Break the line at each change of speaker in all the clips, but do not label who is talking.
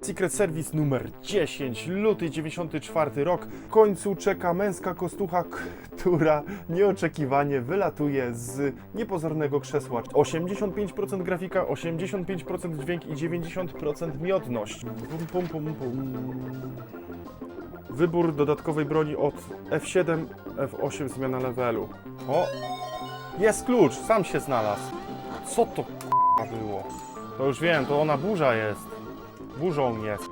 Secret Service numer 10, luty 94 rok. W końcu czeka męska kostucha, która nieoczekiwanie wylatuje z niepozornego krzesła. 85% grafika, 85% dźwięk i 90% miodność. Pum, pum, pum, pum. Wybór dodatkowej broni od F7, F8 zmiana levelu. O! Jest klucz, sam się znalazł. Co to było? To już wiem, to ona burza jest. Burzą jest.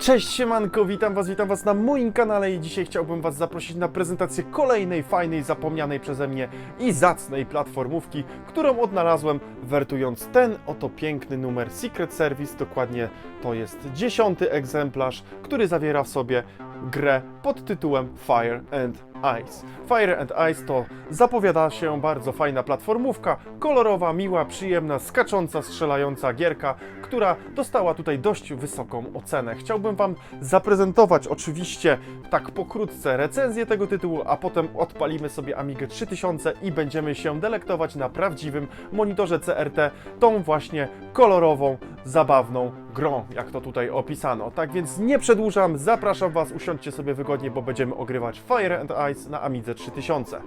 Cześć siemanko, witam was, witam was na moim kanale i dzisiaj chciałbym was zaprosić na prezentację kolejnej fajnej, zapomnianej przeze mnie i zacnej platformówki, którą odnalazłem wertując ten oto piękny numer Secret Service, dokładnie to jest dziesiąty egzemplarz, który zawiera w sobie grę pod tytułem Fire and Ice. Fire and Ice to zapowiada się bardzo fajna platformówka, kolorowa, miła, przyjemna, skacząca, strzelająca gierka, która dostała tutaj dość wysoką ocenę. Chciałbym Wam zaprezentować oczywiście tak pokrótce recenzję tego tytułu, a potem odpalimy sobie Amigę 3000 i będziemy się delektować na prawdziwym monitorze CRT tą właśnie kolorową, zabawną grą, jak to tutaj opisano. Tak więc nie przedłużam, zapraszam Was, usiądźcie sobie wygodnie, bo będziemy ogrywać Fire and Ice na Amidze 3000.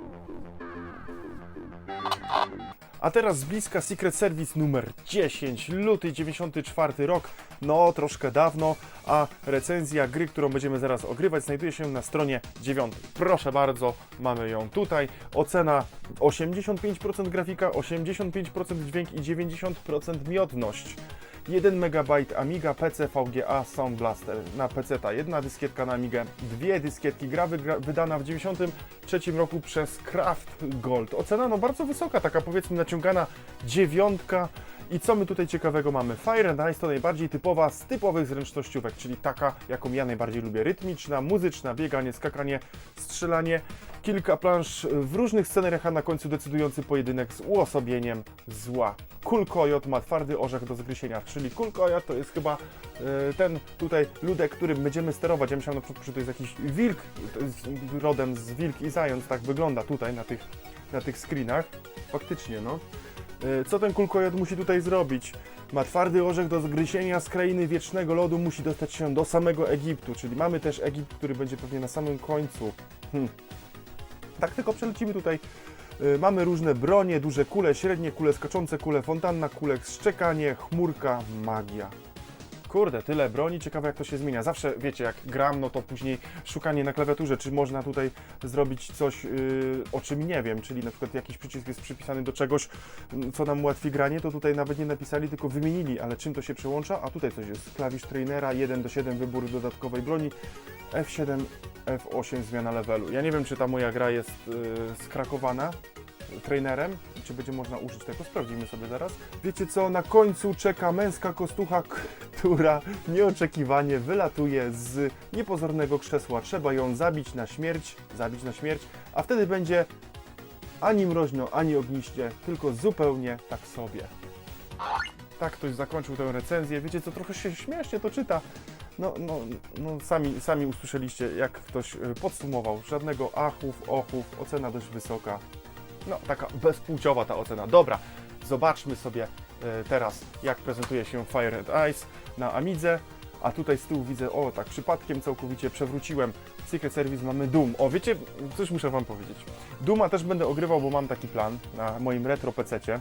A teraz z bliska Secret Service numer 10, luty 94 rok, no troszkę dawno, a recenzja gry, którą będziemy zaraz ogrywać, znajduje się na stronie 9. Proszę bardzo, mamy ją tutaj. Ocena 85% grafika, 85% dźwięk i 90% miodność. 1 MB Amiga PC VGA Sound Blaster na PC, jedna dyskietka na Amigę, dwie dyskietki. Gra wydana w 93 roku przez Kraft Gold. Ocena no bardzo wysoka, taka powiedzmy naciągana dziewiątka. I co my tutaj ciekawego mamy? Fire and Ice to najbardziej typowa z typowych zręcznościówek, czyli taka, jaką ja najbardziej lubię. Rytmiczna, muzyczna, bieganie, skakanie, strzelanie, kilka plansz w różnych scenariach, a na końcu decydujący pojedynek z uosobieniem zła. Cool Coyote ma twardy orzech do zgryzienia, czyli Cool Coyote to jest chyba e, ten tutaj ludek, którym będziemy sterować. Ja myślałem na przykład, że to jest jakiś wilk, jest rodem z wilk i zając, tak wygląda tutaj na tych, na tych screenach. Faktycznie, no. E, Co ten kulkojot musi tutaj zrobić? Ma twardy orzech do zgryzienia z krainy wiecznego lodu, musi dostać się do samego Egiptu, czyli mamy też Egipt, który będzie pewnie na samym końcu. Hmm. Tak tylko przelecimy tutaj. E, Mamy różne bronie, duże kule, średnie kule, skaczące kule, fontanna kulek, szczekanie, chmurka, magia. Kurde, tyle broni, ciekawe jak to się zmienia. Zawsze, wiecie, jak gram, no to później szukanie na klawiaturze, czy można tutaj zrobić coś, yy, o czym nie wiem, czyli na przykład jakiś przycisk jest przypisany do czegoś, mm, co nam ułatwi granie, to tutaj nawet nie napisali, tylko wymienili, ale czym to się przełącza? A tutaj coś jest, klawisz trainera, 1 do 7 wybór dodatkowej broni, F7, F8 zmiana levelu. Ja nie wiem, czy ta moja gra jest yy, skrakowana, trainerem, czy będzie można użyć tego, sprawdzimy sobie zaraz. Wiecie co, na końcu czeka męska kostucha, która nieoczekiwanie wylatuje z niepozornego krzesła. Trzeba ją zabić na śmierć, zabić na śmierć, a wtedy będzie ani mroźno, ani ogniście, tylko zupełnie tak sobie. Tak ktoś zakończył tę recenzję. Wiecie co, trochę się śmiesznie to czyta. No, no, no sami, sami usłyszeliście, jak ktoś y, podsumował. Żadnego achów, ochów, ocena dość wysoka. No, taka bezpłciowa ta ocena. Dobra, zobaczmy sobie e, teraz, jak prezentuje się Fire and Ice na Amidze. A tutaj z tyłu widzę, o tak, przypadkiem całkowicie przewróciłem Secret Service, mamy Doom. O, wiecie, coś muszę Wam powiedzieć. Dooma też będę ogrywał, bo mam taki plan na moim retro PC-cie.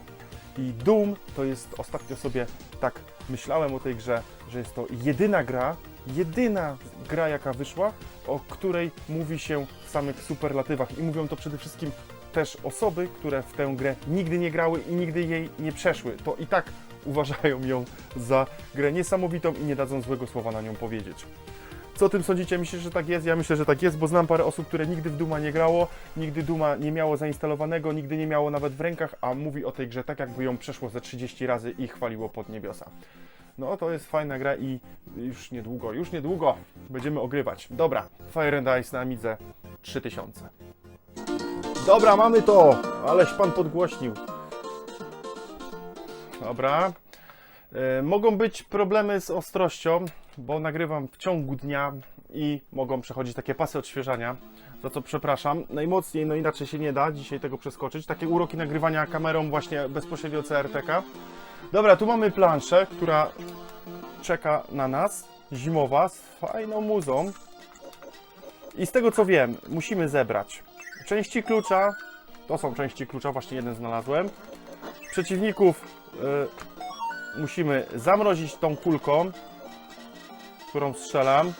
I Doom to jest, ostatnio sobie tak myślałem o tej grze, że jest to jedyna gra, jedyna gra jaka wyszła, o której mówi się w samych superlatywach. I mówią to przede wszystkim też osoby, które w tę grę nigdy nie grały i nigdy jej nie przeszły. To i tak uważają ją za grę niesamowitą i nie dadzą złego słowa na nią powiedzieć. Co o tym sądzicie? Myślę, że tak jest. Ja myślę, że tak jest, bo znam parę osób, które nigdy w Duma nie grało, nigdy Duma nie miało zainstalowanego, nigdy nie miało nawet w rękach, a mówi o tej grze tak, jakby ją przeszło ze 30 razy i chwaliło pod niebiosa. No to jest fajna gra i już niedługo, już niedługo będziemy ogrywać. Dobra, Fire and Ice na Amidze 3000. Dobra, mamy to! Aleś pan podgłośnił. Dobra. E, mogą być problemy z ostrością, bo nagrywam w ciągu dnia i mogą przechodzić takie pasy odświeżania, za co przepraszam. Najmocniej, no inaczej się nie da dzisiaj tego przeskoczyć. Takie uroki nagrywania kamerą właśnie bezpośrednio CRTK. Dobra, tu mamy planszę, która czeka na nas. Zimowa, z fajną muzą. I z tego co wiem, musimy zebrać części klucza. To są części klucza, właśnie jeden znalazłem. Przeciwników y, musimy zamrozić tą kulką, którą strzelam.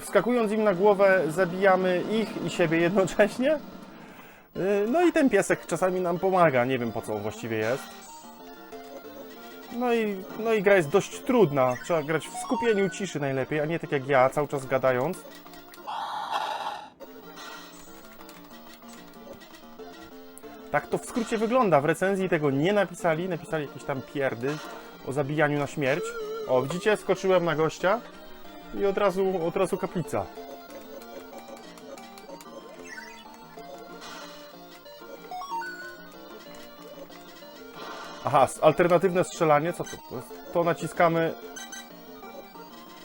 Wskakując im na głowę, zabijamy ich i siebie jednocześnie. Y, No i ten piesek czasami nam pomaga, nie wiem po co on właściwie jest. No i, no i gra jest dość trudna. Trzeba grać w skupieniu ciszy najlepiej, a nie tak jak ja, cały czas gadając. Tak to w skrócie wygląda. W recenzji tego nie napisali, napisali jakieś tam pierdy o zabijaniu na śmierć. O, widzicie, skoczyłem na gościa i od razu, od razu kaplica. Aha, alternatywne strzelanie, co to? To, naciskamy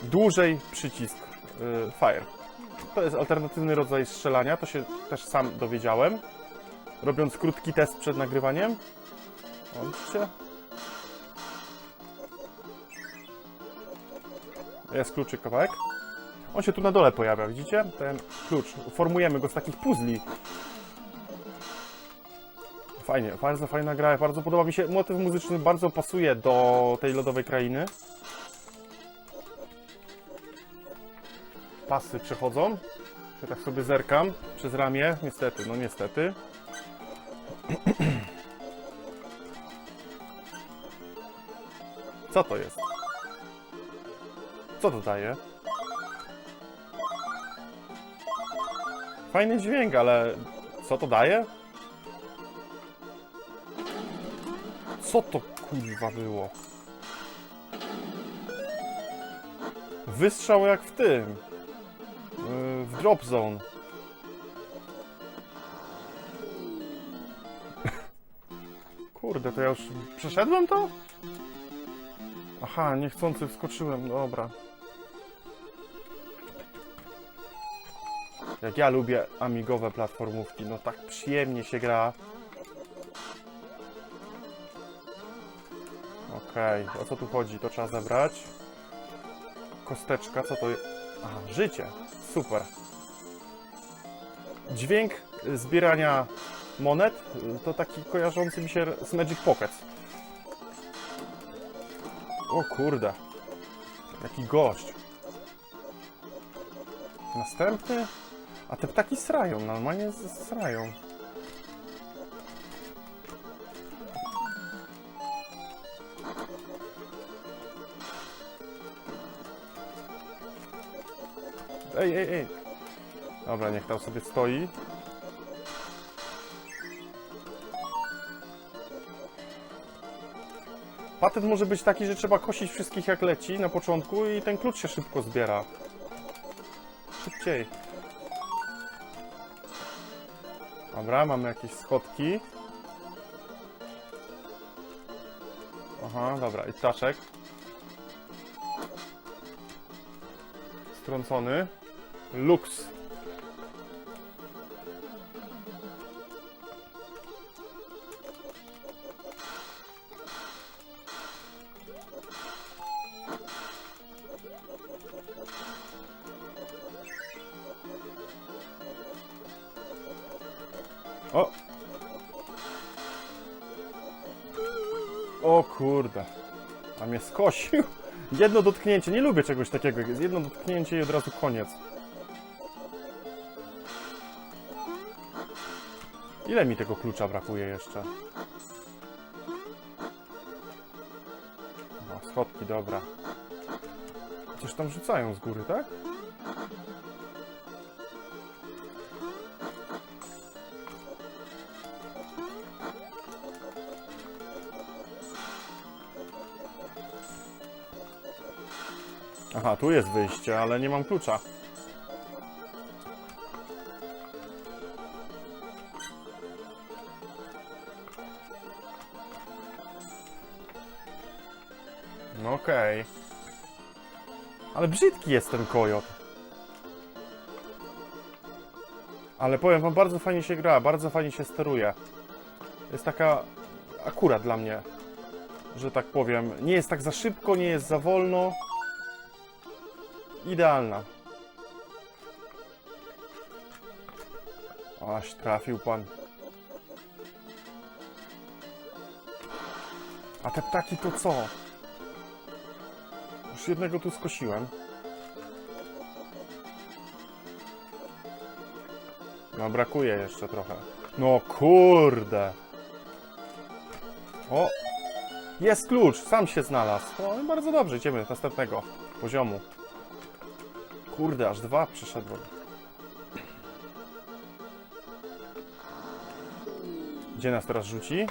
dłużej przycisk y, fire. To jest alternatywny rodzaj strzelania, to się też sam dowiedziałem, robiąc krótki test przed nagrywaniem. O, widzicie? Jest kluczyk kawałek. On się tu na dole pojawia, widzicie? Ten klucz. Formujemy go z takich puzli. Fajnie, bardzo fajna gra, bardzo podoba mi się. Motyw muzyczny bardzo pasuje do tej lodowej krainy. Pasy przechodzą. Ja tak sobie zerkam przez ramię. Niestety, no niestety. Co to jest? Co to daje? Fajny dźwięk, ale co to daje? Co to kurwa było? Wystrzał jak w tym. Yy, W drop zone. Kurde, to ja już przeszedłem to? Aha, niechcący wskoczyłem, dobra. Jak ja lubię amigowe platformówki, no tak przyjemnie się gra. Okej, o co tu chodzi? To trzeba zebrać. Kosteczka, co to jest? Aha, życie. Super. Dźwięk zbierania monet to taki kojarzący mi się z Magic Pockets. O kurde. Jaki gość. Następny? A te ptaki srają, normalnie srają. Ej, ej, ej. Dobra, niech tam sobie stoi. Patent może być taki, że trzeba kosić wszystkich jak leci na początku i ten klucz się szybko zbiera. Szybciej. Dobra, mamy jakieś schodki. Aha, dobra, i ptaszek. Strącony. Lux. A mnie skosił. Jedno dotknięcie. Nie lubię czegoś takiego. jedno dotknięcie i od razu koniec. Ile mi tego klucza brakuje jeszcze? O, schodki, dobra. Coś tam rzucają z góry, tak? Aha, tu jest wyjście, ale nie mam klucza. No okej. Ale brzydki jest ten kojot. Ale powiem wam, bardzo fajnie się gra, bardzo fajnie się steruje. Jest taka akurat dla mnie. że tak powiem. Nie jest tak za szybko, nie jest za wolno. Idealna. Aż trafił pan. A te ptaki to co? Już jednego tu skosiłem. No brakuje jeszcze trochę. No kurde. O! Jest klucz, sam się znalazł. No bardzo dobrze, idziemy do następnego poziomu. Kurde, aż dwa przyszedłem. Gdzie nas teraz rzuci?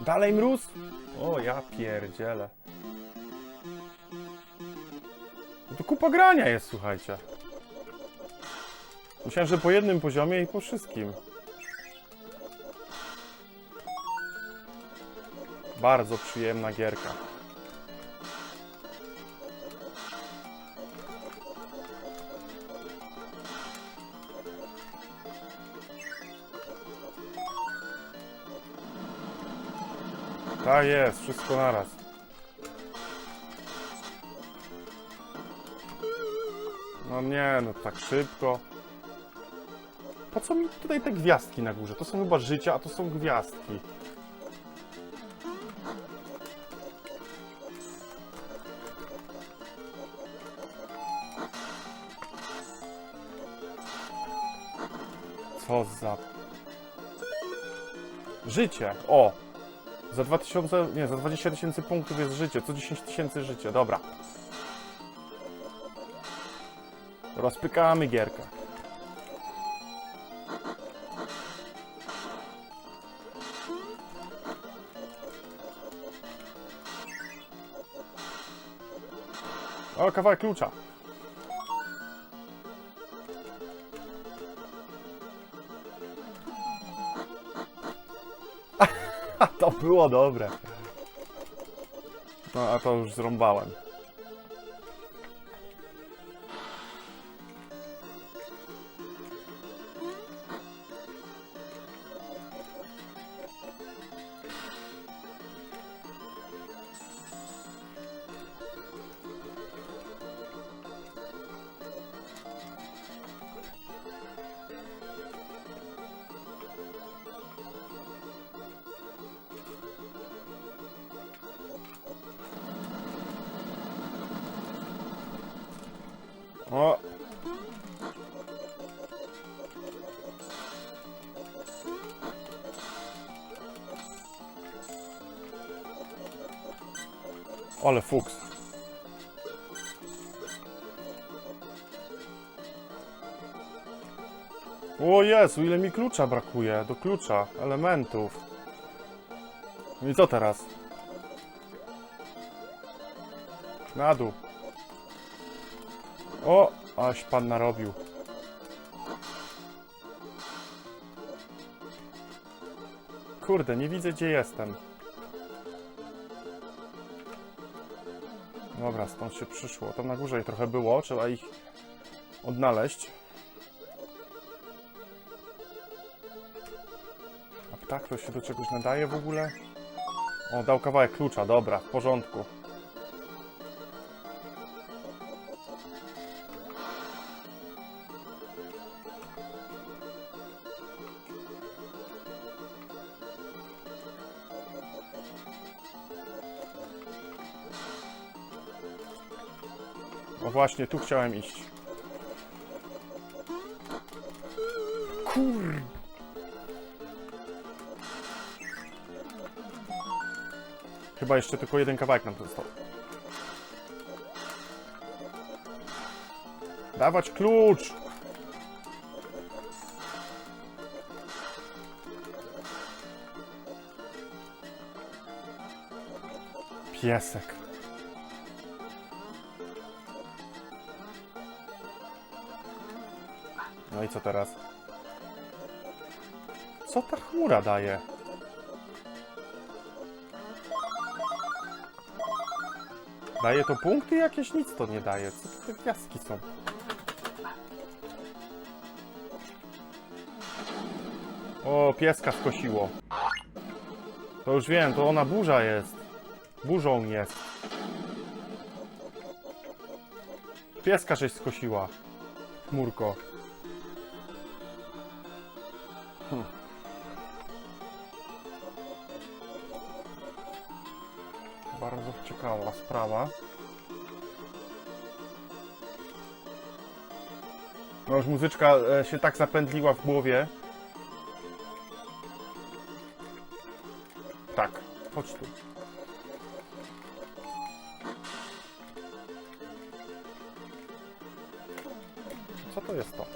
Dalej mróz? O, ja pierdzielę. No to kupa grania jest, słuchajcie. Myślałem, że po jednym poziomie i po wszystkim. Bardzo przyjemna gierka. Tak jest, wszystko naraz. No nie, no tak szybko. Po co mi tutaj te gwiazdki na górze? To są chyba życia, a to są gwiazdki. Co za... Życie! O! Za 2000, nie, za 20 tysięcy punktów jest życie, co 10 tysięcy życia, dobra. Rozpykamy gierkę. O, kawałek klucza. to było dobre. No, a to już zrąbałem. O! Ale fuks. O Jezu, ile mi klucza brakuje do klucza, elementów. I co teraz? Na dół. O, aś pan narobił. Kurde, nie widzę gdzie jestem. Dobra, stąd się przyszło. Tam na górze trochę było, trzeba ich odnaleźć. A ptak to się do czegoś nadaje w ogóle? O, dał kawałek klucza, dobra, w porządku. No właśnie, tu chciałem iść. Kur... Chyba jeszcze tylko jeden kawałek nam został. Dawać klucz! Piesek. No i co teraz? Co ta chmura daje? Daje to punkty jakieś? Nic to nie daje. Co to te gwiazdki są? O, pieska skosiło. To już wiem, to ona burza jest. Burzą jest. Pieska żeś skosiła. Chmurko. Bardzo ciekawa sprawa. No już muzyczka e, się tak zapętliła w głowie. Tak, chodź tu. Co to jest to?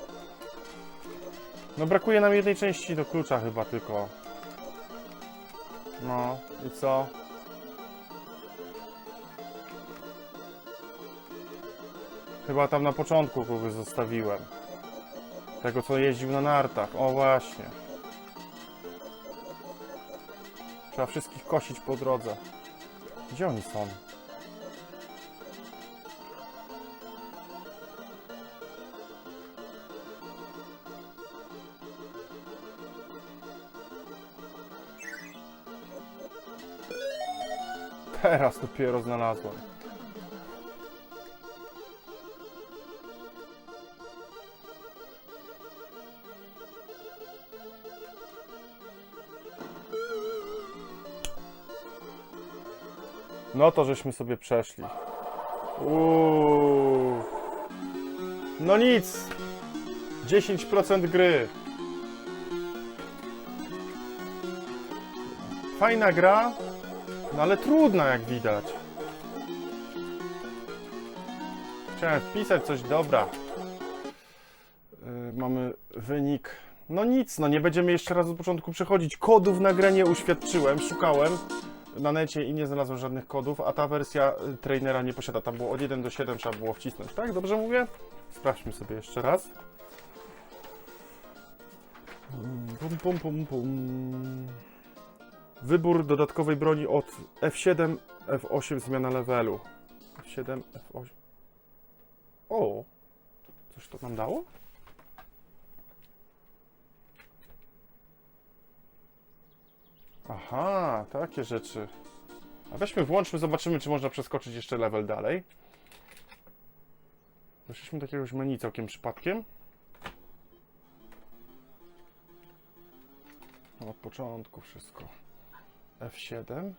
No brakuje nam jednej części do klucza chyba tylko. No i co? Chyba tam na początku kogoś zostawiłem. Tego co jeździł na nartach. O właśnie. Trzeba wszystkich kosić po drodze. Gdzie oni są? Teraz dopiero znalazłem. No to żeśmy sobie przeszli. Uuu. No nic. 10% gry. Fajna gra, no ale trudna jak widać. Chciałem wpisać coś dobra. Yy, mamy wynik. No nic, no nie będziemy jeszcze raz od początku przechodzić. Kodów na grę nie uświadczyłem, szukałem na necie i nie znalazłem żadnych kodów, a ta wersja y, trainera nie posiada. Tam było od 1 do 7 trzeba było wcisnąć, tak? Dobrze mówię? Sprawdźmy sobie jeszcze raz. Pum, pum, pum, pum. Wybór dodatkowej broni od F7, F8 zmiana levelu. F7, F8. O! Coś to nam dało? Aha, takie rzeczy. A weźmy, włączmy, zobaczymy, czy można przeskoczyć jeszcze level dalej. Weszliśmy do jakiegoś menu całkiem przypadkiem. No, Od początku wszystko. F7.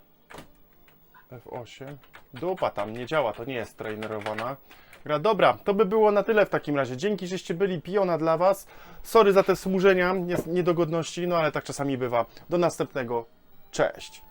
F8. Dupa tam, nie działa, to nie jest trainerowana gra. Dobra, to by było na tyle w takim razie. Dzięki, żeście byli, piona dla was. Sorry za te smużenia, niedogodności, no ale tak czasami bywa. Do następnego. Cześć.